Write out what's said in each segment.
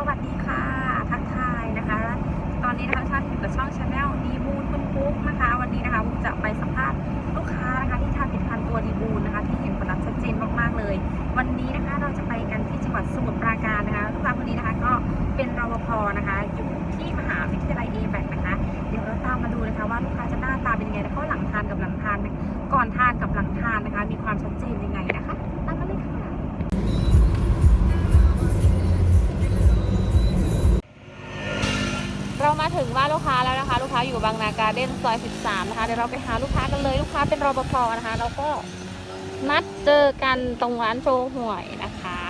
สวัสดีค่ะ ทักทายนะคะ ตอนนี้นะคะท่านอยู่กับช่องชาแนลดีบูนคุณปุ๊กนะคะ วันนี้นะคะผมจะไปสัมภาษณ์ลูกค้านะคะที่ทานผลิตภัณฑ์ตัวดีบูนนะคะ ที่เห็นผลลัพธ์ชัดเจนมากๆเลย วันนี้นะคะเราจะไปกันที่จังหวัดสมุทรปราการนะคะลูกค้าคนนี้นะคะก็เป็นรปภนะคะ อยู่ที่มหาวิทยาลัยเอแบกนะคะ เดี๋ยวเราตามมาดูนะคะว่าลูกค้าจะหน้าตาเป็นยังไงแล้วก็หลังทานกับหลังทาน ก่อนทานกับหลังทานนะคะ มีความชัด ถึงบ้านลูกค้าแล้วนะคะ ลูกค้าอยู่บางนาการ์เด้นซอย 13 นะคะ เดี๋ยวเราไปหาลูกค้ากันเลย ลูกค้าเป็นรปภนะคะ แล้วก็นัดเจอกันตรงร้านโชว์หวยนะคะ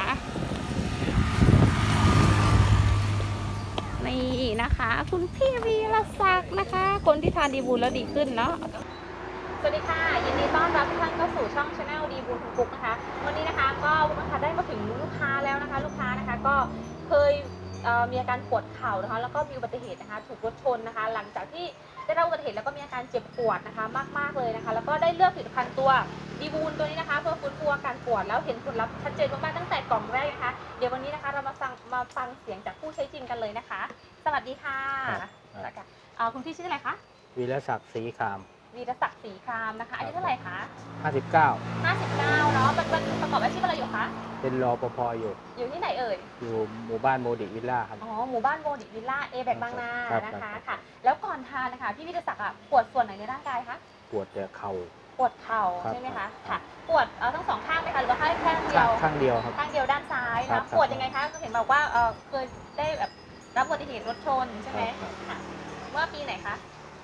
นี่นะคะ คุณพี่วีรศักดิ์นะคะ คนที่ทานดีบูลแล้วดีขึ้นเนาะสวัสดีค่ะ ยินดีต้อนรับทุกท่านเข้าสู่ช่องชาแนลดีบูลคุณปุ๊กนะคะ วันนี้นะคะก็วุ้นนะคะได้มาถึงลูกค้าแล้วนะคะ ลูกค้านะคะก็เคย มีอาการปวดเข่านะคะแล้วก็มีอุบัติเหตุนะคะถูกรถชนนะคะ หลังจากที่ได้รับอุบัติเหตุแล้วก็มีอาการเจ็บปวดนะคะ มากๆเลยนะคะ แล้วก็ได้เลือกผลิตภัณฑ์ตัวดีบูลตัวนี้นะคะ เพื่อฟื้นฟูอาการปวดแล้วเห็นผลลัพธ์ชัดเจนมากๆตั้งแต่กล่องแรกนะคะ เดี๋ยววันนี้นะคะเรามาฟังมาฟังเสียงจากผู้ใช้จริงกันเลยนะคะ สวัสดีค่ะครับ สวัสดีค่ะเอ่อคุณพี่ชื่ออะไรคะ วีรศักดิ์ศรีคาม วีรศักดิ์ศรีครามนะคะอายุเท่าไหร่คะ59 59เนาะเป็นเป็นประกอบอาชีพอะไรอยู่คะเป็นรอปภอยู่ อยู่ที่ไหนเอ่ยอยู่หมู่บ้านโมดิวิลล่าครับ อ๋อหมู่บ้านโมดิวิลล่าเอแบกบางนาครับนะคะครับค่ะ แล้วก่อนทานนะคะพี่วิทยาศักดิ์อะปวดส่วนไหนในร่างกายคะปวดแต่เข่า ปวดเข่าครับใช่ไหมครัคะบ ค่ะปวดเอ่อทั้งสองข้างไหมคะหรือว่าแค่ข้างเดีข้ายวงข้างเดียวครับ ข้างเดียวด้านซ้ายครันะบครับ ปวดยังไงคะเห็นบอกว่าเออเคยได้แบบรับอุบัติเหตุรถชนใช่ไหมครับค่ะเมื่อปีไหนคะ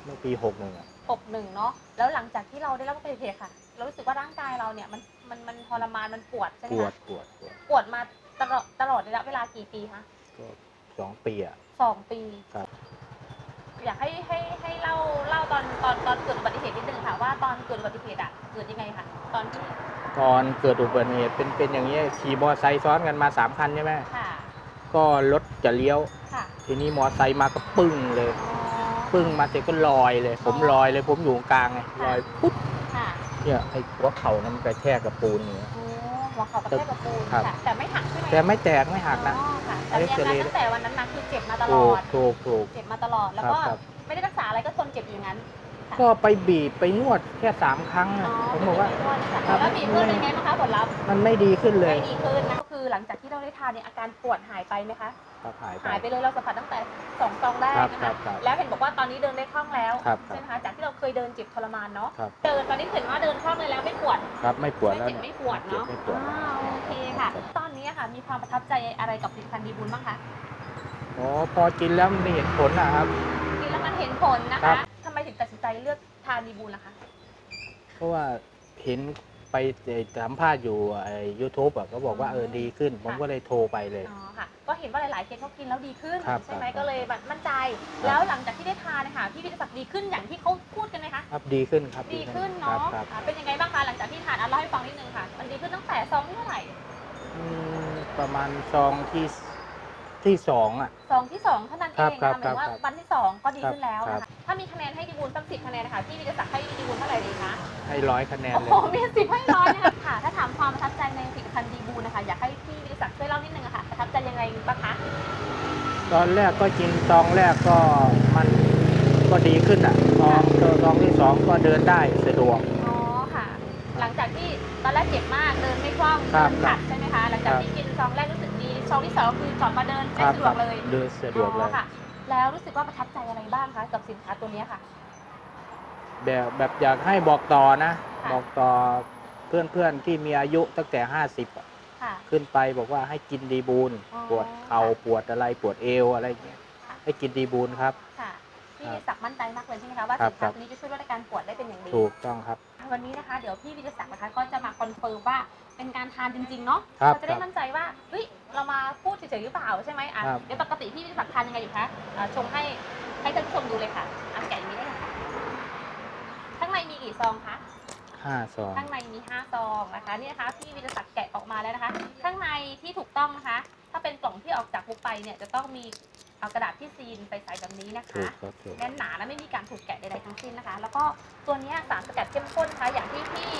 เมื่อปี61อะ61เนาะแล้วหลังจากที่เราได้รับอุบัติเหตุค่ะ เรารู้สึกว่าร่างกายเราเนี่ยมันมันมันทรมานมันปวดใช่ไหมปวดคะปวดปวดปวดมาตลอดตลอดระยะเวลากี่ปีคะก็สองปีอะสองปีครับ อยากให้ให้ให้เล่าเล่าตอนตอนตอนเกิดอุบัติเหตุนิดนึงค่ะว่าตอนเกิดอุบัติเหตุอะเกิดยังไงคะตอนที่ตอนเกิดอุบัติเหตุเป็นเป็นอย่างนี้ยขี่มอเตอร์ไซค์ซ้อนกันมา3คันใช่ไหมค่ะก็รถจะเลี้ยว ค่ะทีนี้มอเตอร์ไซค์มาก็ปึ้งเลย อ๋อ ปึ้งมาเสร็จก็ลอยเลย ผมลอยเลยผมอยู่กลางไงลอยปุ๊บค่ะเนี่ยไอ้หัวเข่านั้นมันกระแทกกับปูนอย่างเงี้ยโอ้หัวเข่ากระแทกกับปูนครับ ค่ะแต่ไม่หักใช่ไหมแต่ไม่แตกไม่หักนะ อ๋อค่ะแต่มีอาการตั้งแต่วันนั้นมาคือเจ็บมาตลถูอกด ถูกถูก เจ็บมาตลอด แล้วครับก็ครับ ไม่ได้รักษาอะไรก็ทนเจ็บอยู่อย่างนั้นค่ะก็ไปบีบไปนวดแค่สามครั้งอ๋อะอผมบอกว่าเป็นอย่างนี้ด้วยครัค่ะบแล้วมีเพื่อนเป็นไงบ้างคะผลลัพธ์มันไม่ดีขึ้นเลยไม่ดีขึ้นนะก็ คือหลังจากที่เราได้ทานเนี่ยอาการปวดหายไปไหมคะ ครับหายไป หายไปเลยเราสัมผัสตั้งแต่สองซองแรกครับนะครัคะบครับแล้วเห็นบอกว่าตอนนี้เดินได้คล่องแล้วครับ ใช่ไหมคะจากที่เราเคยเดินเจ็บทรมานเนาะครับ เดินตอนนี้เห็นว่าเดินคล่องเลยแล้วไม่ปวด ครับไม่ปวดไม่แล้วเจ็บเนี่ยไม่ปวดเนาะไม่ปวดอ่าโอเคค่ะตอนนี้ค่ะมีความประทับใจอะไรกับผลิตภัณฑ์ดีบุญบ้างคะอ๋อพอกินแล้วมันเห็นผลนะครับ กินแล้วมันเห็นผลนะครัคะบ ทำไมถึงตัดสินใจเลือกทานดีบุญล่ะคะ เพราะว่าเห็น ไปสัมภาษณ์อยู่ไอ้ยูทูบอะเขาบอกว่าเออดีขึ้น ผมก็เลยโทรไปเลย อ๋อค่ะ ก็เห็นว่าหลายๆเคสเขากินแล้วดีขึ้น ครับใช่ไหมครับ ก็เลยแบบมั่นใจครับแล้วหลังจากที่ได้ทานนะคะพี่วิทยาศักดิ์ดีขึ้นอย่างที่เขาพูดกันไหมคะ ครับดีขึ้นครับดีขึ้นครัเนาะบครับอ่าเป็นยังไงบ้างคะหลังจากที่ทานอะเล่าให้ฟังนิดนึงค่ะ มันดีขึ้นตั้งแต่ซองที่เท่าไหร่อืมประมาณซองที่ที่สองอะ ซองที่สองเท่านั้นเอครับงครันะบหมายถึงว่าครับวันที่สองก็ดีขึ้นแล้วครันะบคะถ้ามีคะแนนให้ดีบุญสักสิบคะแนนนะคะพี่วิทยาศักดิ์ ให้ร้อยคะแนนโอ้เลโหย มีสิบให้ร้อยนะคะค่ะ ถ้าถามความประทับใจในผลิตภัณฑ์ดีบูนะคะ อยากให้พี่วิทยาศักดิ์ช่วยเล่านิดนึงอะค่ะ ประทับใจยังไงบ้างคะ ตอนแรกก็กินซองแรกก็มันก็ดีขึ้นอะซองซองที่สองก็เดินได้สะดวก อ๋อค่ะ หลังจากที่ตอนแรกเจ็บมากเดินไม่คล่องครัเดิบนขัดใช่ไหมคะ หลังจากครับ ที่กินซองแรกรู้สึกดีซองที่สองคือจอดมาเดินคได้รับสะดวกเลยเดินสะดวกเลอ๋อยค่ะ แล้วรู้สึกว่าประทับใจอะไรบ้างคะกับสินค้าตัวเนี้ยค่ะ แบบแบบอยากให้บอกต่อนะ ค่ะ บอกต่อเพื่อนๆที่มีอายุตั้งแต่ 50อะค่ะ ขึ้นไปบอกว่าให้กินดีบูลอ๋อปวดเข่าปวดอะไรปวดเอวอะไรอย่างเงี้ยค่ะให้กินดีบูลครับ ค่ะพี่ครับวิทยาศักดิ์มั่นใจมากเลยใช่ไหมคะว่าครัสิบนค้าครับตัวนี้จะช่วยลดอาการปวดได้เป็นอย่างดีถูกต้องครับ วันนี้นะคะเดี๋ยวพี่วิทยาศักดิ์นะคะก็จะมาคอนเฟิร์มว่าเป็นการทานจริงๆเนาะครับเราจะได้ครับมั่นใจว่าเฮ้ยเรามาพูดเฉยๆหรือเปล่าใช่ไหมอะครับ เดี๋ยวปกติพี่วิทยาศักดิ์ทานยังไงอยู่คะอะชงให้ให้ท่านผู้ชมดูเลยค่ะอันแกะอย่างนี้ได้เลยค่ะข้างในมี กี่ซองคะห้าซอง ข้างในมี5ซองนะคะนี่นะคะพี่วิทยาศักดิ์แกะออกมาแล้วนะคะ ข้างในที่ถูกต้องนะคะ ถ้าเป็นกล่องที่ออกจากบุกไปเนี่ยจะต้องมีเอากระดาษที่ซีนไปใส่แบบนี้นะถูคะ กครับถูก แน่นหนาและไม่มีการถูกแกะใดๆทั้งสิ้นนะคะ แล้วก็ตัวเนี้ยสารสกัดเข้มข้นนะคะอย่างที่พี่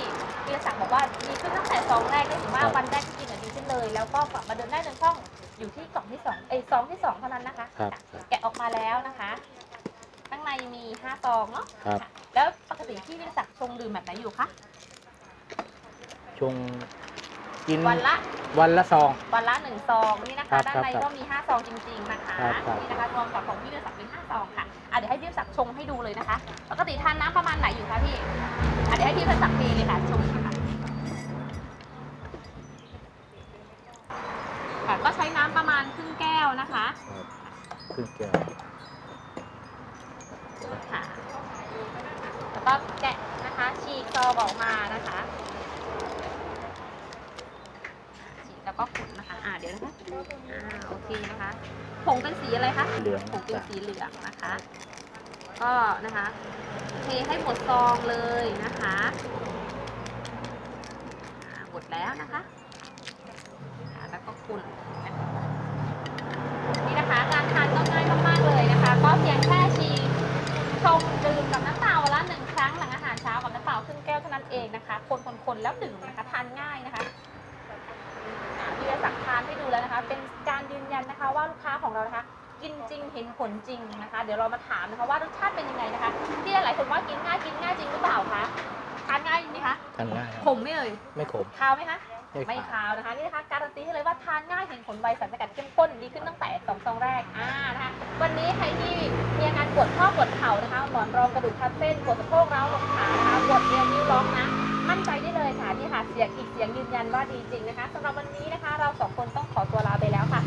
วีรศักดิ์บอกว่าดีขึ้นตั้งแต่ซองแรกได้ถึงว่าครับ วันแรกที่กินอะดีขึ้นเลย แล้วก็กลับมาเดินได้เดินคล่องอยู่ที่กล่องที่สองเอ้ยซองที่สองเท่านั้นนะคะครับค่ะแกะออกมาแล้วนะคะข้าง ในมีห้าซองเนาะครับค่ะแล้วปกติพี่วิทยาศักดิ์ชงดื่มแบบไหนอยู่คะชงกินวันละ วันละซอง วันละหนึ่งซองนี่นะครัคะบด้านในครับก็มีห้าซองจริงๆนะคะครับครับ นี่นะคะรวมกับของพี่วิทยาศักดิ์เป็นห้าซองค่ะอะเดี๋ยวให้พี่วิทยาศักดิ์ชงให้ดูเลยนะคะ ปกติทานน้ำประมาณไหนอยู่คะพี่อะเดี๋ยวให้พี่วิทยาศักดิ์เทเลยค่ะชงค่ะค่ะก็ใช้น้ำประมาณครึ่งแก้วนะคะ ครึ่งแก้ว ค่ะ แล้ว ก็แกะนะคะฉีกซองออกมานะคะฉีกแล้วก็ขุดนะคะอ่าเดี๋ยวนะคะอ่าโอเคนะคะผงเป็นสีอะไรคะเหลือง ผงเป็นจ้ะสีเหลืองนะคะ ก็นะคะเทให้หมดซองเลยนะคะอ่าหมดแล้วนะคะอ่าแล้วก็คุณนะคะนี่นะคะการทานก็ง่ายมากๆเลยนะคะ ก็เพียงแค่ชี ชงดื่มกับน้ำเปล่าวันละหนึ่งครั้งหลังอาหารเช้ากับน้ำเปล่าครึ่งแก้วเท่านั้นเองนะคะ คนๆๆแล้วดื่มนะคะทานง่ายนะคะอ่าพี่จะสั่งทานให้ดูแล้วนะคะ เป็นการยืนยันนะคะว่าลูกค้าของเรานะคะ กินจริงเห็นผลจริงนะคะ เดี๋ยวเรามาถามนะคะว่ารสชาติเป็นยังไงนะคะ ที่หลายๆคนว่ากินง่ายกินง่ายจริงหรือเปล่าคะทานง่ายไหมคะทานง่ายครับ ขมไหม่เอ่ยไม่ขม คาวไหมคะ ไม่ไม่ขมคาวนะคะนี่นะคะการันตีให้เลยว่าทานง่ายเห็นผลไวสารสกัดเข้มข้นดีขึ้นตั้งแต่สองซองแรกอ่านะคะวันนี้ใครที่มีอาการปวดข้อปวดเข่านะคะหมอนรองกระดูกทับเส้นปวดสะโพกร้าวลงขานะคะปวดเอวนิ้วร้องนะมั่นใจได้เลยค่ะนี่ค่ะเสียงอีกเสียงยืนยันว่าดีจริงนะคะสำหรับวันนี้นะคะ เราสองคนต้องขอตัวลาไปแล้วค่ะ